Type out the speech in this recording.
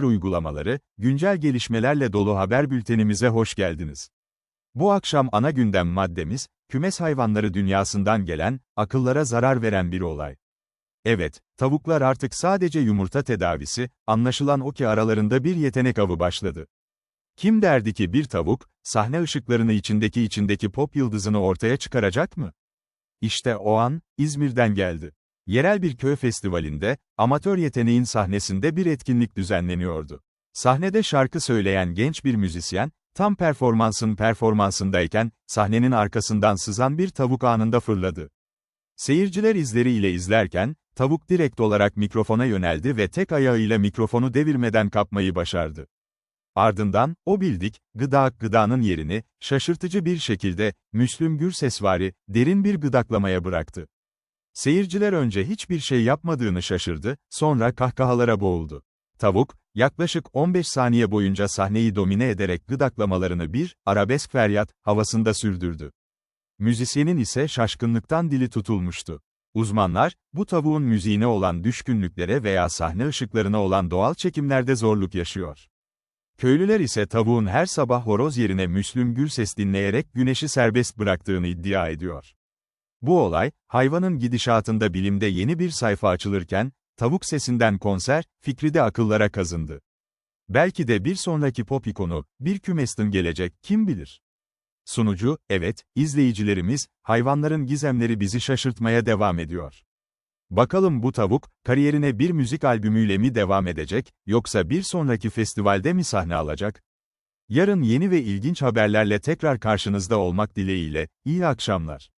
uygulamaları, güncel gelişmelerle dolu haber bültenimize hoş geldiniz. Bu akşam ana gündem maddemiz, kümes hayvanları dünyasından gelen, akıllara zarar veren bir olay. Evet, tavuklar artık sadece yumurta tedavisi, anlaşılan o ki aralarında bir yetenek avı başladı. Kim derdi ki bir tavuk, sahne ışıklarını içindeki içindeki pop yıldızını ortaya çıkaracak mı? İşte o an, İzmir'den geldi. Yerel bir köy festivalinde, amatör yeteneğin sahnesinde bir etkinlik düzenleniyordu. Sahnede şarkı söyleyen genç bir müzisyen, tam performansın performansındayken, sahnenin arkasından sızan bir tavuk anında fırladı. Seyirciler izleriyle izlerken, tavuk direkt olarak mikrofona yöneldi ve tek ayağıyla mikrofonu devirmeden kapmayı başardı. Ardından, o bildik, gıda gıdanın yerini, şaşırtıcı bir şekilde, Müslüm Gürsesvari, derin bir gıdaklamaya bıraktı. Seyirciler önce hiçbir şey yapmadığını şaşırdı, sonra kahkahalara boğuldu. Tavuk, yaklaşık 15 saniye boyunca sahneyi domine ederek gıdaklamalarını bir, arabesk feryat, havasında sürdürdü. Müzisyenin ise şaşkınlıktan dili tutulmuştu. Uzmanlar, bu tavuğun müziğine olan düşkünlüklere veya sahne ışıklarına olan doğal çekimlerde zorluk yaşıyor. Köylüler ise tavuğun her sabah horoz yerine Müslüm Gürses dinleyerek güneşi serbest bıraktığını iddia ediyor. Bu olay, hayvanın gidişatında bilimde yeni bir sayfa açılırken, tavuk sesinden konser, fikri de akıllara kazındı. Belki de bir sonraki pop ikonu, bir kümestin gelecek, kim bilir? Sunucu, evet, izleyicilerimiz, hayvanların gizemleri bizi şaşırtmaya devam ediyor. Bakalım bu tavuk, kariyerine bir müzik albümüyle mi devam edecek, yoksa bir sonraki festivalde mi sahne alacak? Yarın yeni ve ilginç haberlerle tekrar karşınızda olmak dileğiyle, iyi akşamlar.